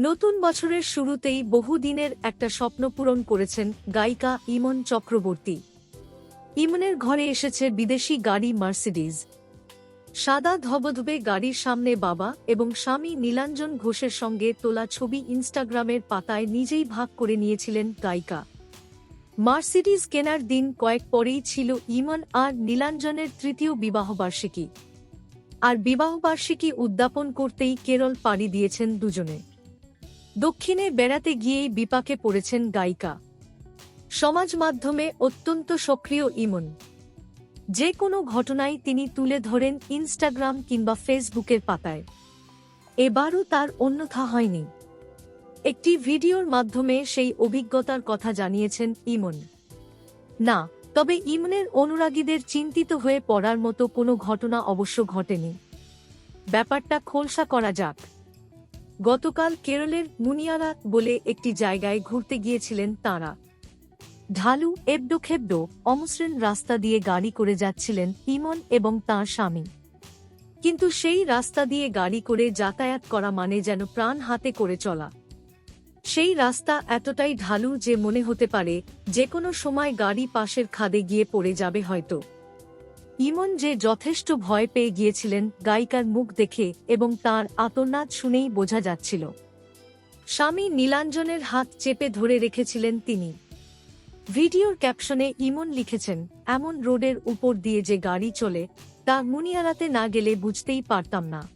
নতুন বছরের শুরুতেই বহুদিনের একটা স্বপ্ন পূরণ করেছেন গায়িকা ইমন চক্রবর্তী। ইমনের ঘরে এসেছে বিদেশি গাড়ি মার্সিডিজ। সাদা ধবধবে গাড়ির সামনে বাবা এবং স্বামী নীলাঞ্জন ঘোষের সঙ্গে তোলা ছবি ইনস্টাগ্রামের পাতায় নিজেই ভাগ করে নিয়েছিলেন গায়িকা। মার্সিডিজ কেনার দিন কয়েক পরেই ছিল ইমন আর নীলাঞ্জনের তৃতীয় বিবাহবার্ষিকী। আর বিবাহবার্ষিকী উদ্যাপন করতেই কেরল পাড়ি দিয়েছেন দুজনে। দক্ষিণে বেড়াতে গিয়েই বিপাকে পড়েছেন গায়িকা। সমাজ মাধ্যমে অত্যন্ত সক্রিয় ইমন। যে কোনো ঘটনাই তিনি তুলে ধরেন ইনস্টাগ্রাম কিংবা ফেসবুকের পাতায়। এবারও তার অন্যথা হয়নি। একটি ভিডিওর মাধ্যমে সেই অভিজ্ঞতার কথা জানিয়েছেন ইমন। না, তবে ইমনের অনুরাগীদের চিন্তিত হয়ে পড়ার মতো কোনো ঘটনা অবশ্য ঘটেনি। ব্যাপারটা খোলসা করা যাক। গতকাল কেরলের মুনিয়ারা বলে একটি জায়গায় ঘুরতে গিয়েছিলেন তাঁরা। ঢালু, এবডো খেবডো, অমসৃণ রাস্তা দিয়ে গাড়ি করে যাচ্ছিলেন ইমন এবং তাঁর স্বামী। কিন্তু সেই রাস্তা দিয়ে গাড়ি করে যাতায়াত করা মানে যেন প্রাণ হাতে করে চলা। সেই রাস্তা এতটাই ঢালু যে মনে হতে পারে যে কোনো সময় গাড়ি পাশের খাদে গিয়ে পড়ে যাবে হয়তো। ইমন যে যথেষ্ট ভয় পেয়ে গিয়েছিলেন গায়িকার মুখ দেখে এবং তার আতর্নাদ শুনেই বোঝা যাচ্ছিল। স্বামী নীলাঞ্জনের হাত চেপে ধরে রেখেছিলেন তিনি। ভিডিওর ক্যাপশনে ইমন লিখেছেন, এমন রোডের উপর দিয়ে যে গাড়ি চলে, তা মুনিয়ারাতে না গেলে বুঝতেই পারতাম না।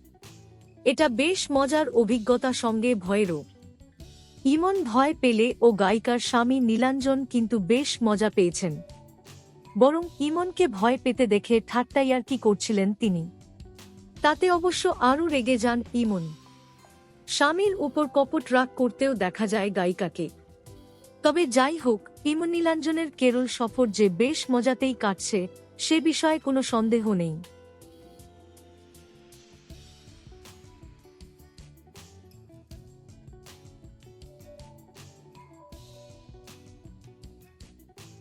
এটা বেশ মজার অভিজ্ঞতা সঙ্গে ভয়েরও। ইমন ভয় পেলে ও গায়িকার স্বামী নীলাঞ্জন কিন্তু বেশ মজা পেয়েছেন। বরং ইমনকে ভয় পেতে দেখে ঠাট্টাইয়ার কি করছিলেন তিনি। তাতে অবশ্য আরও রেগে যান ইমন। স্বামীর উপর কপট রাগ করতেও দেখা যায় গায়িকাকে। তবে যাই হোক, ইমন নীলাঞ্জনের কেরল সফর যে বেশ মজাতেই কাটছে, সে বিষয়ে কোনো সন্দেহ নেই।